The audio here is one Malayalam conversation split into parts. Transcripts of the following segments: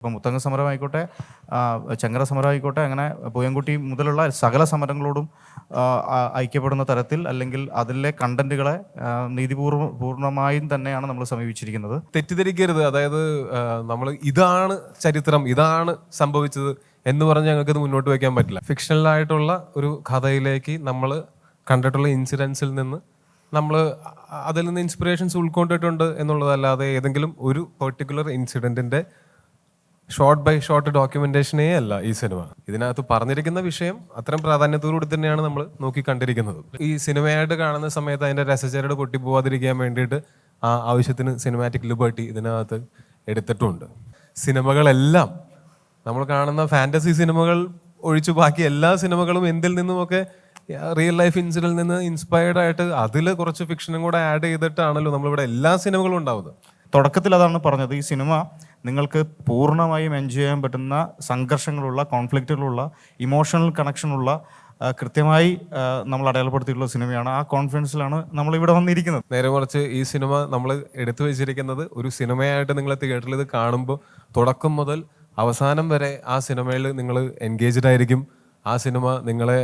ഇപ്പം മുത്തങ്ങ സമരം ആയിക്കോട്ടെ ആ, ചങ്ങര സമരം ആയിക്കോട്ടെ അങ്ങനെ പൂയംകുട്ടി മുതലുള്ള സകല സമരങ്ങളോടും ഐക്യപ്പെടുന്ന തരത്തിൽ അല്ലെങ്കിൽ അതിലെ കണ്ടന്റുകളെ നീതിപൂർവ പൂർണമായും തന്നെയാണ് നമ്മൾ സമീപിച്ചിരിക്കുന്നത്. തെറ്റിദ്ധരിക്കരുത്. അതായത് നമ്മൾ ഇതാണ് ചരിത്രം ഇതാണ് സംഭവിച്ചത് എന്ന് പറഞ്ഞ് ഞങ്ങൾക്ക് ഇത് മുന്നോട്ട് വയ്ക്കാൻ പറ്റില്ല. ഫിക്ഷണലായിട്ടുള്ള ഒരു കഥയിലേക്ക് നമ്മൾ കണ്ടിട്ടുള്ള ഇൻസിഡൻസിൽ നിന്ന് നമ്മൾ അതിൽ നിന്ന് ഇൻസ്പിറേഷൻസ് ഉൾക്കൊണ്ടിട്ടുണ്ട് എന്നുള്ളതല്ലാതെ ഏതെങ്കിലും ഒരു പെർട്ടിക്കുലർ ഇൻസിഡന്റിന്റെ ഷോർട്ട് ബൈ ഷോർട്ട് ഡോക്യുമെന്റേഷനേ അല്ല ഈ സിനിമ. ഇതിനകത്ത് പറഞ്ഞിരിക്കുന്ന വിഷയം അത്തരം പ്രാധാന്യത്തോടുകൂടി തന്നെയാണ് നമ്മൾ നോക്കി കണ്ടിരിക്കുന്നത് ഈ സിനിമയായിട്ട് കാണുന്ന സമയത്ത് അതിന്റെ രസചരട് പൊട്ടിപ്പോവാതിരിക്കാൻ വേണ്ടിയിട്ട് ആ ആവശ്യത്തിന് സിനിമാറ്റിക് ലിബർട്ടി ഇതിനകത്ത് എടുത്തിട്ടുണ്ട്. സിനിമകളെല്ലാം നമ്മൾ കാണുന്ന ഫാന്റസി സിനിമകൾ ഒഴിച്ചു ബാക്കി എല്ലാ സിനിമകളും എന്തിൽ നിന്നുമൊക്കെ റിയൽ ലൈഫ് ഇൻസിഡന്റിൽ നിന്ന് ഇൻസ്പയർഡ് ആയിട്ട് അതിൽ കുറച്ച് ഫിക്ഷനും കൂടെ ആഡ് ചെയ്തിട്ടാണല്ലോ നമ്മളിവിടെ എല്ലാ സിനിമകളും ഉണ്ടാവുന്നത്. തുടക്കത്തിൽ അതാണ് പറഞ്ഞത് ഈ സിനിമ നിങ്ങൾക്ക് പൂർണമായും എൻജോയ് ചെയ്യാൻ പറ്റുന്ന സംഘർഷങ്ങളുള്ള കോൺഫ്ലിക്റ്റുകളുള്ള ഇമോഷണൽ കണക്ഷനുള്ള കൃത്യമായി നമ്മൾ അടയാളപ്പെടുത്തിയിട്ടുള്ള സിനിമയാണ്. ആ കോൺഫിഡൻസിലാണ് നമ്മൾ ഇവിടെ വന്നിരിക്കുന്നത്. നേരെ കുറച്ച് ഈ സിനിമ നമ്മൾ എടുത്തു വെച്ചിരിക്കുന്നത് ഒരു സിനിമയായിട്ട് നിങ്ങൾ തിയേറ്ററിൽ ഇത് കാണുമ്പോൾ തുടക്കം മുതൽ അവസാനം വരെ ആ സിനിമയിൽ നിങ്ങൾ എൻഗേജ്ഡ് ആയിരിക്കും. ആ സിനിമ നിങ്ങളെ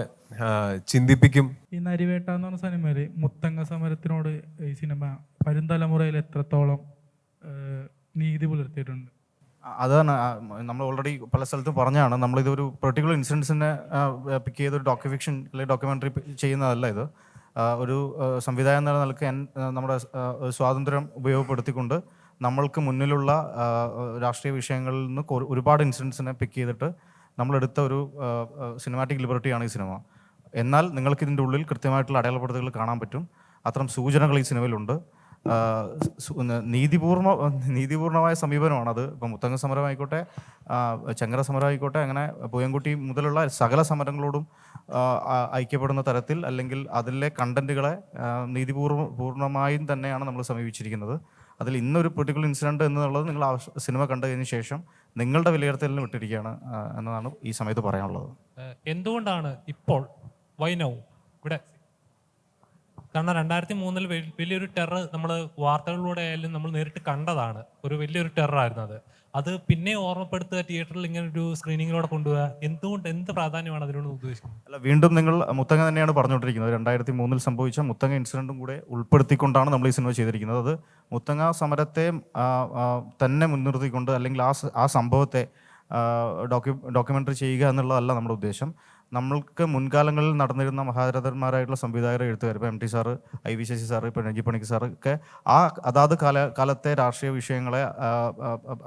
ചിന്തിപ്പിക്കും. ഈ നരിവേട്ട എന്ന് പറഞ്ഞ സിനിമയിൽ മുത്തങ്ങ സമരത്തിനോട് ഈ സിനിമ വരും തലമുറയിൽ എത്രത്തോളം നീതി പുലർത്തിയിട്ടുണ്ട്. അതാണ് നമ്മൾ ഓൾറെഡി പല സ്ഥലത്തും പറഞ്ഞാണ് നമ്മൾ ഇതൊരു പെർട്ടിക്കുലർ ഇൻസിഡൻസിനെ പിക്ക് ചെയ്ത ഒരു ഡോക്യുഫിക്ഷൻ അല്ലെങ്കിൽ ഡോക്യുമെന്ററി ചെയ്യുന്നതല്ല ഇത്. ഒരു സംവിധാനം എന്ന നിലയ്ക്ക് നമ്മുടെ സ്വാതന്ത്ര്യം ഉപയോഗപ്പെടുത്തിക്കൊണ്ട് നമ്മൾക്ക് മുന്നിലുള്ള രാഷ്ട്രീയ വിഷയങ്ങളിൽ നിന്ന് ഒരുപാട് ഇൻസിഡൻസിനെ പിക്ക് ചെയ്തിട്ട് നമ്മളെടുത്ത ഒരു സിനിമാറ്റിക് ലിബർട്ടിയാണ് ഈ സിനിമ. എന്നാൽ നിങ്ങൾക്ക് ഇതിന്റെ ഉള്ളിൽ കൃത്യമായിട്ടുള്ള അടയാളപ്പെടുത്തലുകൾ കാണാൻ പറ്റും. അത്തരം സൂചനകൾ ഈ സിനിമയിലുണ്ട്. നീതിപൂർണ നീതിപൂർണമായ സമീപനമാണ് അത്. ഇപ്പം മുത്തങ്ങ സമരം ആയിക്കോട്ടെ ആ, ചങ്ങര സമരം ആയിക്കോട്ടെ അങ്ങനെ പൂയംകുട്ടി മുതലുള്ള സകല സമരങ്ങളോടും ഐക്യപ്പെടുന്ന തരത്തിൽ അല്ലെങ്കിൽ അതിലെ കണ്ടന്റുകളെ നീതിപൂർവ പൂർണമായും തന്നെയാണ് നമ്മൾ സമീപിച്ചിരിക്കുന്നത്. അതിൽ ഇന്നൊരു പെർട്ടിക്കുലർ ഇൻസിഡന്റ് എന്നുള്ളത് നിങ്ങൾ സിനിമ കണ്ടതിന് ശേഷം നിങ്ങളുടെ വിലയിരുത്തലിന് വിട്ടിരിക്കുകയാണ് എന്നതാണ് ഈ സമയത്ത് പറയാനുള്ളത്. എന്തുകൊണ്ടാണ് ഇപ്പോൾ വൈനവും ഇവിടെ കാരണം രണ്ടായിരത്തി മൂന്നിൽ വലിയൊരു ടെറർ നമ്മൾ വാർത്തകളിലൂടെ ആയാലും നമ്മൾ നേരിട്ട് കണ്ടതാണ്. ഒരു വലിയൊരു ടെററായിരുന്നു അത്. അത് പിന്നെ ഓർമ്മപ്പെടുത്തുക തിയേറ്ററിൽ ഇങ്ങനെ ഒരു സ്ക്രീനിങ്ങിലൂടെ കൊണ്ടുപോകുക എന്തുകൊണ്ട് എന്ത് പ്രാധാന്യമാണ് അതിനോട് ഉദ്ദേശിക്കുന്നത്? അല്ല വീണ്ടും നിങ്ങൾ മുത്തങ്ങ തന്നെയാണ് പറഞ്ഞുകൊണ്ടിരിക്കുന്നത്. രണ്ടായിരത്തി മൂന്നിൽ സംഭവിച്ച മുത്തങ്ങ ഇൻസിഡന്റും കൂടെ ഉൾപ്പെടുത്തിക്കൊണ്ടാണ് നമ്മൾ ഈ സിനിമ ചെയ്തിരിക്കുന്നത്. അത് മുത്തങ്ങ സമരത്തെ തന്നെ മുൻനിർത്തിക്കൊണ്ട് അല്ലെങ്കിൽ ആ ആ സംഭവത്തെ ഡോക്യു ഡോക്യുമെന്ററി ചെയ്യുക എന്നുള്ളതല്ല നമ്മുടെ ഉദ്ദേശം. നമ്മൾക്ക് മുൻകാലങ്ങളിൽ നടന്നിരുന്ന മഹാരഥന്മാരായിട്ടുള്ള സംവിധായകർ എഴുത്തുകാർ ഇപ്പോൾ M T sir I V Sasi sir ഇപ്പോൾ രഞ്ജി പണിക്ക് സാറ് ഒക്കെ ആ അതാത് കാല കാലത്തെ രാഷ്ട്രീയ വിഷയങ്ങളെ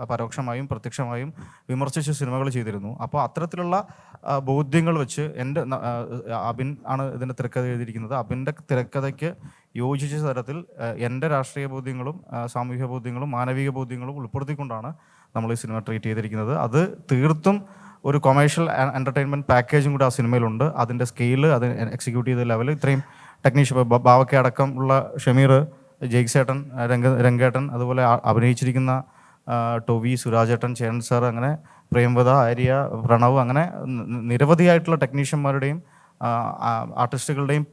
പരോക്ഷമായും പ്രത്യക്ഷമായും വിമർശിച്ച് സിനിമകൾ ചെയ്തിരുന്നു. അപ്പോൾ അത്തരത്തിലുള്ള ബോധ്യങ്ങൾ വെച്ച് എന്റെ അബിൻ ആണ് ഇതിന്റെ തിരക്കഥ എഴുതിയിരിക്കുന്നത്. അബിന്റെ തിരക്കഥയ്ക്ക് യോജിച്ച തരത്തിൽ എന്റെ രാഷ്ട്രീയ ബോധ്യങ്ങളും സാമൂഹിക ബോധ്യങ്ങളും മാനവിക ബോധ്യങ്ങളും ഉൾപ്പെടുത്തിക്കൊണ്ടാണ് നമ്മൾ ഈ സിനിമ ട്രീറ്റ് ചെയ്തിരിക്കുന്നത്. അത് തീർത്തും ഒരു കൊമേഴ്ഷ്യൽ എന്റർടൈൻമെന്റ് പാക്കേജും കൂടി ആ സിനിമയിലുണ്ട്. അതിന്റെ സ്കെയിൽ അത് എക്സിക്യൂട്ട് ചെയ്ത ലെവൽ ഇത്രയും ടെക്നീഷ്യൻ ബാവക്കെ അടക്കം ഉള്ള ഷമീർ ജയ്സേട്ടൻ രംഗ രംഗേട്ടൻ അതുപോലെ അഭിനയിച്ചിരിക്കുന്ന ടോവി സുരാജേട്ടൻ ചേരൻ സാർ അങ്ങനെ പ്രേംവത ആര്യ പ്രണവ് അങ്ങനെ നിരവധിയായിട്ടുള്ള ടെക്നീഷ്യന്മാരുടെയും ആർട്ടിസ്റ്റുകളുടെയും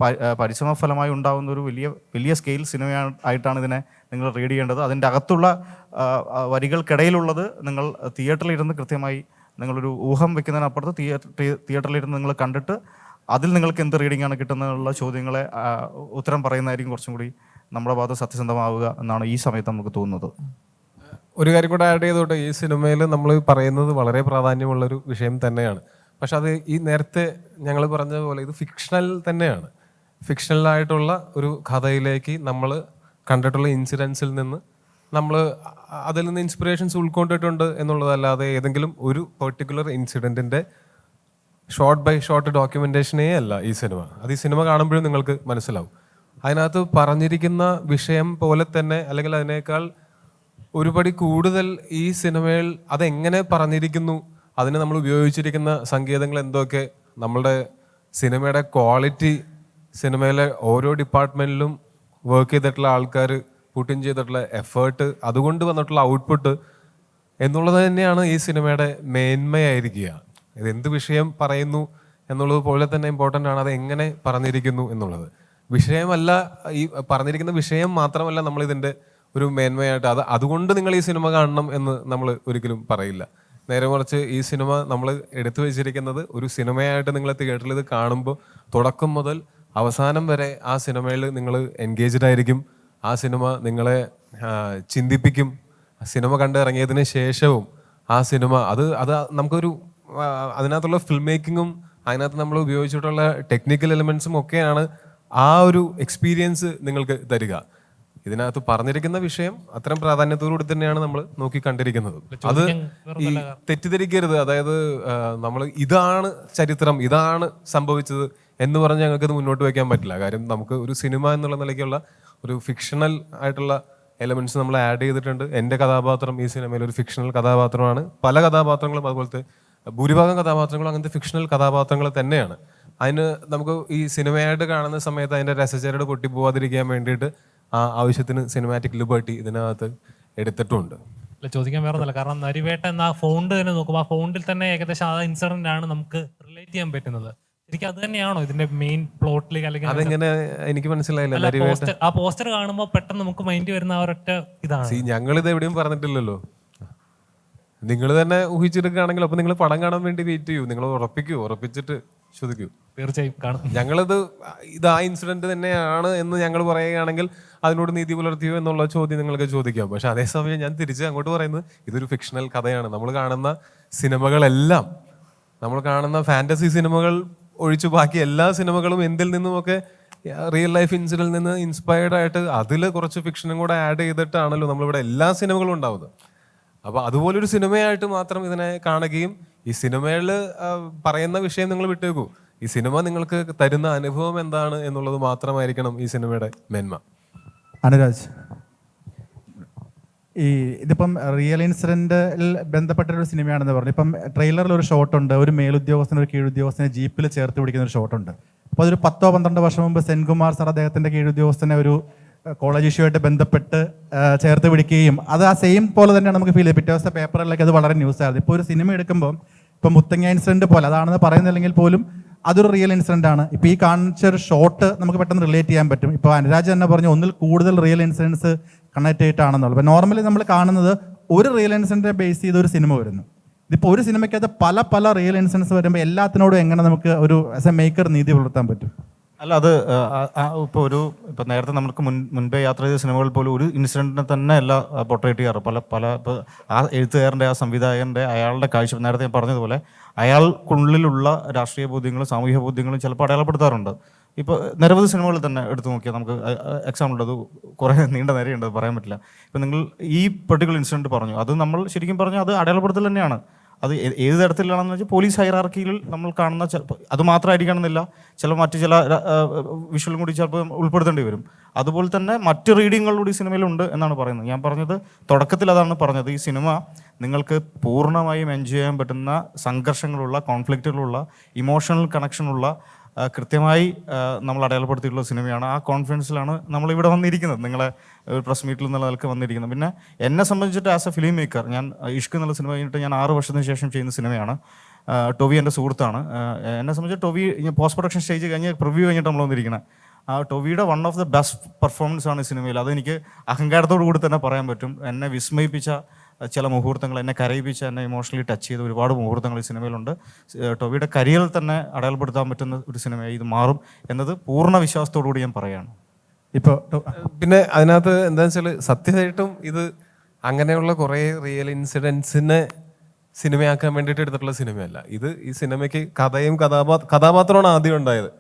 പരിശ്രമ ഫലമായി ഉണ്ടാകുന്ന ഒരു വലിയ വലിയ സ്കെയിൽ സിനിമ ആയിട്ടാണ് ഇതിനെ നിങ്ങൾ റീഡ് ചെയ്യേണ്ടത്. അതിന്റെ അകത്തുള്ള വരികൾക്കിടയിലുള്ളത് നിങ്ങൾ തിയേറ്ററിൽ ഇരുന്ന് കൃത്യമായി നിങ്ങളൊരു ഊഹം വെക്കുന്നതിനപ്പുറത്ത് ഇരുന്ന് നിങ്ങൾ കണ്ടിട്ട് അതിൽ നിങ്ങൾക്ക് എന്ത് റീഡിംഗ് ആണ് കിട്ടുന്നതിനുള്ള ചോദ്യങ്ങളെ ഉത്തരം പറയുന്നതായിരിക്കും കുറച്ചും കൂടി നമ്മുടെ ഭാഗത്ത് സത്യസന്ധമാവുക എന്നാണ് ഈ സമയത്ത് നമുക്ക് തോന്നുന്നത്. ഒരു കാര്യം കൂടെ ആഡ് ചെയ്തോട്ടെ ഈ സിനിമയിൽ നമ്മൾ പറയുന്നത് വളരെ പ്രാധാന്യമുള്ളൊരു വിഷയം തന്നെയാണ്. പക്ഷെ അത് ഈ നേരത്തെ ഞങ്ങൾ പറഞ്ഞ പോലെ ഇത് ഫിക്ഷണൽ തന്നെയാണ്. ഫിക്ഷണലായിട്ടുള്ള ഒരു കഥയിലേക്ക് നമ്മൾ കണ്ടിട്ടുള്ള ഇൻസിഡൻസിൽ നിന്ന് നമ്മൾ അതിൽ നിന്ന് ഇൻസ്പിറേഷൻസ് ഉൾക്കൊണ്ടിട്ടുണ്ട് എന്നുള്ളതല്ലാതെ ഏതെങ്കിലും ഒരു പെർട്ടിക്കുലർ ഇൻസിഡന്റിന്റെ ഷോർട്ട് ബൈ ഷോർട്ട് ഡോക്യുമെന്റേഷനേ അല്ല ഈ സിനിമ അത് ഈ സിനിമ കാണുമ്പോഴും നിങ്ങൾക്ക് മനസ്സിലാവും. അതിനകത്ത് പറഞ്ഞിരിക്കുന്ന വിഷയം പോലെ തന്നെ അല്ലെങ്കിൽ അതിനേക്കാൾ ഒരുപടി കൂടുതൽ ഈ സിനിമയിൽ അതെങ്ങനെ പറഞ്ഞിരിക്കുന്നു അതിന് നമ്മൾ ഉപയോഗിച്ചിരിക്കുന്ന സംഗീതങ്ങൾ എന്തൊക്കെ നമ്മളുടെ സിനിമയുടെ ക്വാളിറ്റി സിനിമയിലെ ഓരോ ഡിപ്പാർട്ട്മെന്റിലും വർക്ക് ചെയ്തിട്ടുള്ള ആൾക്കാർ പുട്ടിൻ ചെയ്തിട്ടുള്ള എഫേർട്ട് അതുകൊണ്ട് വന്നിട്ടുള്ള ഔട്ട്പുട്ട് എന്നുള്ളത് തന്നെയാണ് ഈ സിനിമയുടെ മേന്മയായിരിക്കുക. ഇത് എന്ത് വിഷയം പറയുന്നു എന്നുള്ളത് പോലെ തന്നെ ഇമ്പോർട്ടന്റ് ആണ് അത് എങ്ങനെ പറഞ്ഞിരിക്കുന്നു എന്നുള്ളത്. വിഷയമല്ല ഈ പറഞ്ഞിരിക്കുന്ന വിഷയം മാത്രമല്ല നമ്മൾ ഇതിന്റെ ഒരു മേന്മയായിട്ട് അത് അതുകൊണ്ട് നിങ്ങൾ ഈ സിനിമ കാണണം എന്ന് നമ്മൾ ഒരിക്കലും പറയില്ല. നേരെ മറിച്ച് ഈ സിനിമ നമ്മൾ എടുത്തു വെച്ചിരിക്കുന്നത് ഒരു സിനിമയായിട്ട് നിങ്ങൾ തിയേറ്ററിൽ ഇത് കാണുമ്പോൾ തുടക്കം മുതൽ അവസാനം വരെ ആ സിനിമയിൽ നിങ്ങൾ എൻഗേജ്ഡ് ആയിരിക്കും. ആ സിനിമ നിങ്ങളെ ചിന്തിപ്പിക്കും. സിനിമ കണ്ട് ഇറങ്ങിയതിന് ശേഷവും ആ സിനിമ അത് അത് നമുക്കൊരു അതിനകത്തുള്ള ഫിൽം മേക്കിങ്ങും അതിനകത്ത് നമ്മൾ ഉപയോഗിച്ചിട്ടുള്ള ടെക്നിക്കൽ എലിമെൻസും ഒക്കെയാണ് ആ ഒരു എക്സ്പീരിയൻസ് നിങ്ങൾക്ക് തരിക. ഇതിനകത്ത് പറഞ്ഞിരിക്കുന്ന വിഷയം അത്തരം പ്രാധാന്യത്തോടുകൂടി തന്നെയാണ് നമ്മൾ നോക്കി കണ്ടിരിക്കുന്നത് അത് ഈ തെറ്റിദ്ധരിക്കരുത്. അതായത് നമ്മൾ ഇതാണ് ചരിത്രം ഇതാണ് സംഭവിച്ചത് എന്ന് പറഞ്ഞ് ഞങ്ങൾക്ക് ഇത് മുന്നോട്ട് വയ്ക്കാൻ പറ്റില്ല. കാര്യം നമുക്ക് ഒരു സിനിമ എന്നുള്ള നിലയ്ക്കുള്ള ഒരു ഫിക്ഷണൽ ആയിട്ടുള്ള എലമെന്റ്സ് നമ്മൾ ആഡ് ചെയ്തിട്ടുണ്ട്. എന്റെ കഥാപാത്രം ഈ സിനിമയിൽ ഒരു ഫിക്ഷണൽ കഥാപാത്രമാണ്. പല കഥാപാത്രങ്ങളും അതുപോലത്തെ ഭൂരിഭാഗം കഥാപാത്രങ്ങളും അങ്ങനത്തെ ഫിക്ഷണൽ കഥാപാത്രങ്ങൾ തന്നെയാണ്. അതിന് നമുക്ക് ഈ സിനിമയായിട്ട് കാണുന്ന സമയത്ത് അതിന്റെ രസചരട് പൊട്ടിപ്പോവാതിരിക്കാൻ വേണ്ടിയിട്ട് ആ ആവശ്യത്തിന് സിനിമാറ്റിക് ലിബർട്ടി ഇതിനകത്ത് എടുത്തിട്ടുണ്ട്. അല്ല ചോദിക്കാൻ വേറെ ഒന്നുമില്ല. കാരണം നരിവേട്ട എന്ന ഫോണ്ട് തന്നെ നോക്കുമ്പോൾ ആ ഫോണ്ടിൽ തന്നെ ഏകദേശം ആ ഇൻസിഡന്റ് ആണ് നമുക്ക് റിലേറ്റ് ചെയ്യാൻ പറ്റുന്നത്. ശരിക്കും അത് തന്നെയാണോ ഇതിന്റെ മെയിൻ പ്ലോട്ടിലേക്ക് അല്ലെങ്കിൽ അതെങ്ങനെ എനിക്ക് മനസ്സിലായില്ല അല്ല, പോസ്റ്റർ- ആ പോസ്റ്റർ കാണുമ്പോൾ പെട്ടെന്ന് നമുക്ക് മൈൻഡ് വരുന്ന ആ ഒരൊറ്റ ഇതാണ്. സി ഇത് എവിടെയും പറഞ്ഞിട്ടില്ലല്ലോ. നിങ്ങൾ തന്നെ ഊഹിച്ചെടുക്കുകയാണെങ്കിൽ അപ്പൊ നിങ്ങൾ പടം കാണാൻ വേണ്ടി വെയിറ്റ് ചെയ്യൂ. നിങ്ങൾ ഉറപ്പിക്കൂ ഉറപ്പിച്ചിട്ട് ശ്രദ്ധിക്കൂ തീർച്ചയായും കാണും. ഞങ്ങളത് ഇത് ആ ഇൻസിഡന്റ് തന്നെയാണ് എന്ന് ഞങ്ങൾ പറയുകയാണെങ്കിൽ അതിനോട് നീതി പുലർത്തിയോ എന്നുള്ള ചോദ്യം നിങ്ങൾക്ക് ചോദിക്കാം. പക്ഷെ അതേസമയം ഞാൻ തിരിച്ച് അങ്ങോട്ട് പറയുന്നത് ഇതൊരു ഫിക്ഷണൽ കഥയാണ്. നമ്മൾ കാണുന്ന സിനിമകളെല്ലാം നമ്മൾ കാണുന്ന ഫാന്റസി സിനിമകൾ ഒഴിച്ചു ബാക്കി എല്ലാ സിനിമകളും എന്തിൽ നിന്നുമൊക്കെ റിയൽ ലൈഫ് ഇൻസിഡന്റിൽ നിന്ന് ഇൻസ്പയർഡ് ആയിട്ട് അതിൽ കുറച്ച് ഫിക്ഷനും കൂടെ ആഡ് ചെയ്തിട്ടാണല്ലോ നമ്മളിവിടെ എല്ലാ സിനിമകളും ഉണ്ടാവുന്നത്. അപ്പോൾ അതുപോലൊരു സിനിമയായിട്ട് മാത്രം ഇതിനെ കാണുകയും ഈ സിനിമയിൽ പറയുന്ന വിഷയം നിങ്ങൾ വിട്ടേക്കൂ. ഈ സിനിമ നിങ്ങൾക്ക് തരുന്ന അനുഭവം എന്താണ് എന്നുള്ളത് മാത്രമായിരിക്കണം ഈ സിനിമയുടെ മെന്മ. അനുരാജ് ഈ ഇതിപ്പം റിയൽ ഇൻസിഡന്റിൽ ബന്ധപ്പെട്ട ഒരു സിനിമയാണെന്ന് പറഞ്ഞു. ഇപ്പം ട്രെയിലറിൽ ഒരു ഷോട്ട് ഉണ്ട് ഒരു മേലുദ്യോഗസ്ഥനെ ഒരു കീഴുദ്യോഗസ്ഥനെ ജീപ്പിൽ ചേർത്ത് പിടിക്കുന്ന ഒരു ഷോട്ട് ഉണ്ട്. അപ്പോൾ അതൊരു പത്തോ പന്ത്രണ്ടോ വർഷം മുമ്പ് സെൻകുമാർ സാർ അദ്ദേഹത്തിന്റെ കീഴുദ്യോഗസ്ഥനെ ഒരു കോളേജ് ഇഷ്യൂ ആയിട്ട് ബന്ധപ്പെട്ട് ചേർത്ത് പിടിക്കുകയും അത് ആ സെയിം പോലെ തന്നെയാണ് നമുക്ക് ഫീൽ ചെയ്ത് പിറ്റേ ദിവസത്തെ പേപ്പറിലൊക്കെ അത് വളരെ ന്യൂസ് ആയിരുന്നു ഇപ്പോൾ ഒരു സിനിമ എടുക്കുമ്പോൾ ഇപ്പം മുത്തങ്ങ ഇൻസിഡന്റ് പോലെ അതാണെന്ന് പറയുന്നില്ലെങ്കിൽ പോലും അതൊരു റിയൽ ഇൻസിഡന്റ് ആണ്. ഇപ്പോൾ ഈ കാണിച്ച ഒരു ഷോട്ട് നമുക്ക് പെട്ടെന്ന് റിലേറ്റ് ചെയ്യാൻ പറ്റും. ഇപ്പോൾ അനുരാജ് തന്നെ പറഞ്ഞു ഒന്നിൽ കൂടുതൽ റിയൽ ഇൻസിഡൻസ് കണക്ട് ചെയ്തിട്ടാണെന്നുള്ളത് അപ്പോൾ നോർമലി നമ്മൾ കാണുന്നത് ഒരു റിയൽ ഇൻസിഡന്റിനെ ബേസ് ചെയ്ത് ഒരു സിനിമ വരുന്നു. ഇതിപ്പോൾ ഒരു സിനിമയ്ക്കകത്ത് പല പല റിയൽ ഇൻസിഡൻസ് വരുമ്പോൾ എല്ലാത്തിനോടും എങ്ങനെ നമുക്ക് ഒരു ആസ് എ മേക്കർ നീതി പുലർത്താൻ പറ്റും? അല്ല അത് ഇപ്പോൾ ഒരു ഇപ്പം നേരത്തെ നമുക്ക് മുൻ മുൻപേ യാത്ര ചെയ്ത സിനിമകളിൽ പോലും ഒരു ഇൻസിഡന്റിനെ തന്നെ അല്ല പൊട്ടേറ്റ് ചെയ്യാറ്. പല പല ഇപ്പോൾ ആ എഴുത്തുകാരന്റെ ആ സംവിധായകന്റെ അയാളുടെ കാഴ്ച നേരത്തെ ഞാൻ പറഞ്ഞതുപോലെ അയാൾക്കുള്ളിലുള്ള രാഷ്ട്രീയ ബോധ്യങ്ങളും സാമൂഹിക ബോധ്യങ്ങളും ചിലപ്പോൾ അടയാളപ്പെടുത്താറുണ്ട്. ഇപ്പോൾ നിരവധി സിനിമകളിൽ തന്നെ എടുത്തു നോക്കിയാൽ നമുക്ക് എക്സാമ്പിൾ അത് കുറേ നീണ്ട നേരെയുണ്ട് പറയാൻ പറ്റില്ല. ഇപ്പം നിങ്ങൾ ഈ പെർട്ടിക്കുലർ ഇൻസിഡന്റ് പറഞ്ഞു. അത് നമ്മൾ ശരിക്കും പറഞ്ഞാൽ അത് അടയാളപ്പെടുത്തൽ തന്നെയാണ്. അത് ഏത് തരത്തിലാണെന്ന് വെച്ചാൽ പോലീസ് ഹൈറാർക്കിയിൽ നമ്മൾ കാണുന്ന ചിലപ്പോൾ അത് മാത്രമായിരിക്കണമെന്നില്ല. ചില മറ്റു ചില വിഷ്വലും കൂടി ചിലപ്പോൾ ഉൾപ്പെടുത്തേണ്ടി വരും. അതുപോലെ തന്നെ മറ്റ് റീഡിങ്ങുകളൂടി സിനിമയിലുണ്ട് എന്നാണ് പറയുന്നത്. ഞാൻ പറഞ്ഞത് തുടക്കത്തിൽ അതാണ് പറഞ്ഞത്. ഈ സിനിമ നിങ്ങൾക്ക് പൂർണമായും എൻജോയ് ചെയ്യാൻ പറ്റുന്ന സംഘർഷങ്ങളുള്ള കോൺഫ്ലിക്റ്റുകളുള്ള ഇമോഷണൽ കണക്ഷനുള്ള കൃത്യമായി നമ്മൾ അടയാളപ്പെടുത്തിയിട്ടുള്ള സിനിമയാണ്. ആ കോൺഫിഡൻസിലാണ് നമ്മൾ ഇവിടെ വന്നിരിക്കുന്നത്. നിങ്ങളെ ഒരു പ്രസ് മീറ്റിൽ എന്നുള്ള നിലയ്ക്ക് വന്നിരിക്കുന്നത്. പിന്നെ എന്നെ സംബന്ധിച്ചിട്ട് ആസ് എ ഫിലിം മേക്കർ ഞാൻ ഇഷ്ക് എന്നുള്ള സിനിമ കഴിഞ്ഞിട്ട് ഞാൻ ആറ് വർഷത്തിന് ശേഷം ചെയ്യുന്ന സിനിമയാണ്. ടോവി എന്റെ സുഹൃത്താണ്. എന്നെ സംബന്ധിച്ച് ടോവി പോസ്റ്റ് പ്രൊഡക്ഷൻ സ്റ്റേജ് കഴിഞ്ഞ് പ്രിവ്യൂ കഴിഞ്ഞിട്ട് നമ്മൾ വന്നിരിക്കുന്നത് ആ ടോവിയുടെ one of the best performance ആണ് ഈ സിനിമയിൽ. അതെനിക്ക് അഹങ്കാരത്തോടു കൂടി തന്നെ പറയാൻ പറ്റും. എന്നെ വിസ്മയിപ്പിച്ച ചില മുഹൂർത്തങ്ങൾ എന്നെ കരയിപ്പിച്ച് എന്നെ ഇമോഷണലി ടച്ച് ചെയ്ത ഒരുപാട് മുഹൂർത്തങ്ങൾ ഈ സിനിമയിലുണ്ട്. ടോബിയുടെ കരിയറിൽ തന്നെ അടയാളപ്പെടുത്താൻ പറ്റുന്ന ഒരു സിനിമയായി ഇത് മാറും എന്നത് പൂർണ വിശ്വാസത്തോടു കൂടി ഞാൻ പറയുകയാണ്. ഇപ്പോൾ പിന്നെ അതിനകത്ത് എന്താണെന്ന് വെച്ചാൽ സത്യമായിട്ടും ഇത് അങ്ങനെയുള്ള കുറേ റിയൽ ഇൻസിഡൻസിനെ സിനിമയാക്കാൻ വേണ്ടിയിട്ട് എടുത്തിട്ടുള്ള സിനിമയല്ല. ഇത് ഈ സിനിമയ്ക്ക് കഥയും കഥാപാത്ര കഥാപാത്രമാണ് ആദ്യം ഉണ്ടായത്.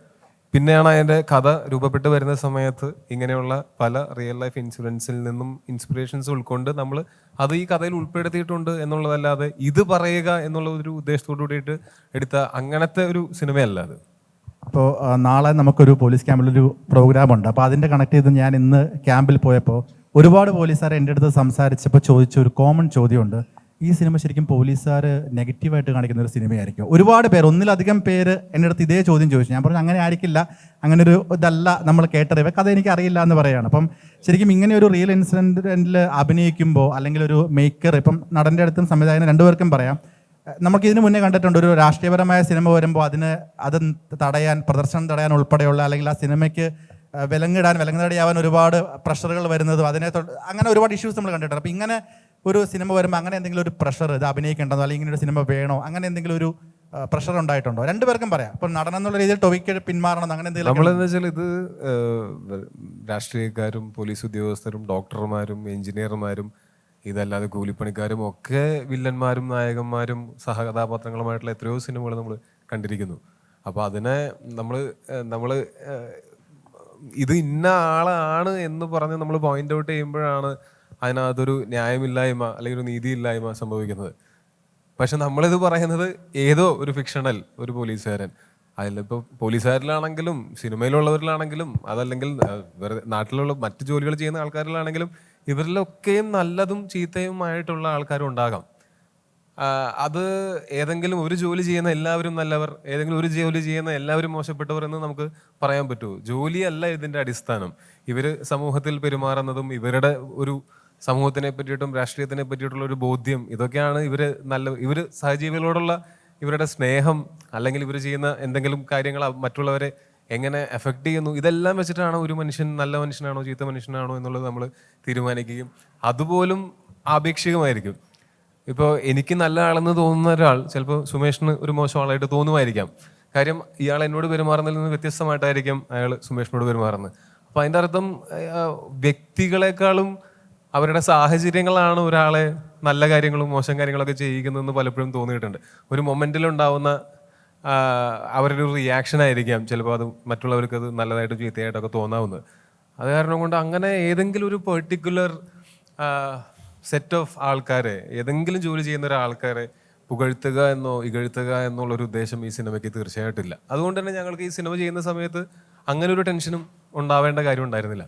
പിന്നെയാണ് അതിന്റെ കഥ രൂപപ്പെട്ട് വരുന്ന സമയത്ത് ഇങ്ങനെയുള്ള പല റിയൽ ലൈഫ് ഇൻസിഡൻസിൽ നിന്നും ഇൻസ്പിറേഷൻസ് ഉൾക്കൊണ്ട് നമ്മൾ അത് ഈ കഥയിൽ ഉൾപ്പെടുത്തിയിട്ടുണ്ട് എന്നുള്ളതല്ലാതെ ഇത് പറയുക എന്നുള്ള ഒരു ഉദ്ദേശത്തോടു കൂടിയിട്ട് എടുത്ത അങ്ങനത്തെ ഒരു സിനിമയല്ല അത്. അപ്പോൾ നാളെ നമുക്കൊരു പോലീസ് ക്യാമ്പിലൊരു പ്രോഗ്രാം ഉണ്ട്. അപ്പോൾ അതിന്റെ കണക്ട് ചെയ്ത് ഞാൻ ഇന്ന് ക്യാമ്പിൽ പോയപ്പോൾ ഒരുപാട് പോലീസുകാർ എന്റെ അടുത്ത് സംസാരിച്ചപ്പോൾ ചോദിച്ച ഒരു കോമൺ ചോദ്യമുണ്ട്. ഈ സിനിമ ശരിക്കും പോലീസുകാർ നെഗറ്റീവായിട്ട് കാണിക്കുന്ന ഒരു സിനിമയായിരിക്കും. ഒരുപാട് പേർ ഒന്നിലധികം പേര് എന്റെ അടുത്ത് ഇതേ ചോദ്യം ചോദിച്ചു. ഞാൻ പറഞ്ഞു അങ്ങനെ ആയിരിക്കില്ല. അങ്ങനെ ഒരു ഇതല്ല നമ്മൾ കേട്ടറിവ്. കഥ എനിക്ക് അറിയില്ല എന്ന് പറയുകയാണ് അപ്പം ശരിക്കും ഇങ്ങനെ ഒരു റിയൽ ഇൻസിഡന്റിൽ അഭിനയിക്കുമ്പോൾ അല്ലെങ്കിൽ ഒരു മേക്കർ ഇപ്പം നടന്റെ അടുത്തും സംവിധായകനും രണ്ടുപേർക്കും പറയാം നമുക്ക് ഇതിനു മുന്നേ കണ്ടിട്ടുണ്ട് ഒരു രാഷ്ട്രീയപരമായ സിനിമ വരുമ്പോൾ അതിന് അത് തടയാൻ പ്രദർശനം തടയാൻ ഉൾപ്പെടെയുള്ള അല്ലെങ്കിൽ ആ സിനിമയ്ക്ക് വിലങ്ങിടാൻ വിലങ്ങുതടിയാവാൻ ഒരുപാട് പ്രഷറുകൾ വരുന്നതും അതിനെ അങ്ങനെ ഒരുപാട് ഇഷ്യൂസ് നമ്മൾ കണ്ടിട്ടുണ്ട്. അപ്പം ഇങ്ങനെ ഒരു സിനിമ വരുമ്പോൾ അങ്ങനെ എന്തെങ്കിലും ഒരു പ്രഷർ ഇത് അഭിനയിക്കേണ്ടതോ അല്ലെങ്കിൽ ഇങ്ങനെ ഒരു സിനിമ വേണോ അങ്ങനെ എന്തെങ്കിലും ഒരു പ്രഷർ ഉണ്ടായിട്ടുണ്ടോ? രണ്ടുപേർക്കും പറയാം. അപ്പോൾ നടൻ എന്നുള്ള രീതിയിൽ ടൊവിക്ക് പിന്മാറണം അങ്ങനെ എന്തെങ്കിലും നമ്മളെന്ന് വെച്ചാൽ ഇത് രാഷ്ട്രീയക്കാരും പോലീസ് ഉദ്യോഗസ്ഥരും ഡോക്ടർമാരും എഞ്ചിനീയർമാരും ഇതല്ലാതെ കൂലിപ്പണിക്കാരും ഒക്കെ വില്ലന്മാരും നായകന്മാരും സഹകഥാപാത്രങ്ങളുമായിട്ടുള്ള എത്രയോ സിനിമകൾ നമ്മൾ കണ്ടിരിക്കുന്നു. അപ്പോൾ അതിനെ നമ്മൾ നമ്മൾ ഇത് ഇന്ന ആളാണ് എന്ന് പറഞ്ഞ് നമ്മൾ പോയിന്റ് ഔട്ട് ചെയ്യുമ്പോഴാണ് അതിനകത്തൊരു ന്യായമില്ലായ്മ അല്ലെങ്കിൽ ഒരു നീതിയില്ലായ്മ സംഭവിക്കുന്നത്. പക്ഷെ നമ്മളിത് പറയുന്നത് ഏതോ ഒരു ഫിക്ഷണൽ ഒരു പോലീസുകാരൻ. അതിലിപ്പോൾ പോലീസുകാരിലാണെങ്കിലും സിനിമയിലുള്ളവരിലാണെങ്കിലും അതല്ലെങ്കിൽ വെറുതെ നാട്ടിലുള്ള മറ്റ് ജോലികൾ ചെയ്യുന്ന ആൾക്കാരിലാണെങ്കിലും ഇവരിലൊക്കെയും നല്ലതും ചീത്തയുമായിട്ടുള്ള ആൾക്കാരും ഉണ്ടാകാം അത് ഏതെങ്കിലും ഒരു ജോലി ചെയ്യുന്ന എല്ലാവരും നല്ലവർ ഏതെങ്കിലും ഒരു ജോലി ചെയ്യുന്ന എല്ലാവരും മോശപ്പെട്ടവർ എന്ന് നമുക്ക് പറയാൻ പറ്റുമോ ജോലിയല്ല ഇതിന്റെ അടിസ്ഥാനം. ഇവർ സമൂഹത്തിൽ പെരുമാറുന്നതും ഇവരുടെ ഒരു സമൂഹത്തിനെ പറ്റിയിട്ടും രാഷ്ട്രീയത്തിനെ പറ്റിയിട്ടുള്ള ഒരു ബോധ്യം ഇതൊക്കെയാണ് ഇവർ നല്ല ഇവർ സഹജീവികളോടുള്ള ഇവരുടെ സ്നേഹം അല്ലെങ്കിൽ ഇവർ ചെയ്യുന്ന എന്തെങ്കിലും കാര്യങ്ങൾ മറ്റുള്ളവരെ എങ്ങനെ എഫക്ട് ചെയ്യുന്നു ഇതെല്ലാം വെച്ചിട്ടാണ് ഒരു മനുഷ്യൻ നല്ല മനുഷ്യനാണോ ചീത്ത മനുഷ്യനാണോ എന്നുള്ളത് നമ്മൾ തീരുമാനിക്കുകയും അതുപോലും ആപേക്ഷികമായിരിക്കും. ഇപ്പോൾ എനിക്ക് നല്ല ആളെന്ന് തോന്നുന്ന ഒരാൾ ചിലപ്പോൾ സുമേഷിന് ഒരു മോശം ആളായിട്ട് തോന്നുമായിരിക്കാം. കാര്യം ഇയാൾ എന്നോട് പെരുമാറുന്നതിൽ നിന്ന് വ്യത്യസ്തമായിട്ടായിരിക്കും അയാൾ സുമേഷിനോട് പെരുമാറുന്നത്. അപ്പോൾ അതിന്റെ അർത്ഥം വ്യക്തികളെക്കാളും അവരുടെ സാഹചര്യങ്ങളാണ് ഒരാളെ നല്ല കാര്യങ്ങളും മോശം കാര്യങ്ങളൊക്കെ ചെയ്യിക്കുന്നതെന്ന് പലപ്പോഴും തോന്നിയിട്ടുണ്ട്. ഒരു മൊമെന്റിൽ ഉണ്ടാവുന്ന അവരുടെ ഒരു റിയാക്ഷൻ ആയിരിക്കാം ചിലപ്പോൾ അത് മറ്റുള്ളവർക്ക് അത് നല്ലതായിട്ടും ചീത്തയായിട്ടൊക്കെ തോന്നാവുന്നത്. അത് കാരണം കൊണ്ട് അങ്ങനെ ഏതെങ്കിലും ഒരു പെർട്ടിക്കുലർ സെറ്റ് ഓഫ് ആൾക്കാരെ ഏതെങ്കിലും ജോലി ചെയ്യുന്ന ഒരാൾക്കാരെ പുകഴ്ത്തുക എന്നോ ഇകഴ്ത്തുക എന്നുള്ളൊരു ഉദ്ദേശം ഈ സിനിമയ്ക്ക് തീർച്ചയായിട്ടില്ല അതുകൊണ്ട് തന്നെ ഞങ്ങൾക്ക് ഈ സിനിമ ചെയ്യുന്ന സമയത്ത് അങ്ങനെ ഒരു ടെൻഷനും ഉണ്ടാവേണ്ട കാര്യം ഉണ്ടായിരുന്നില്ല.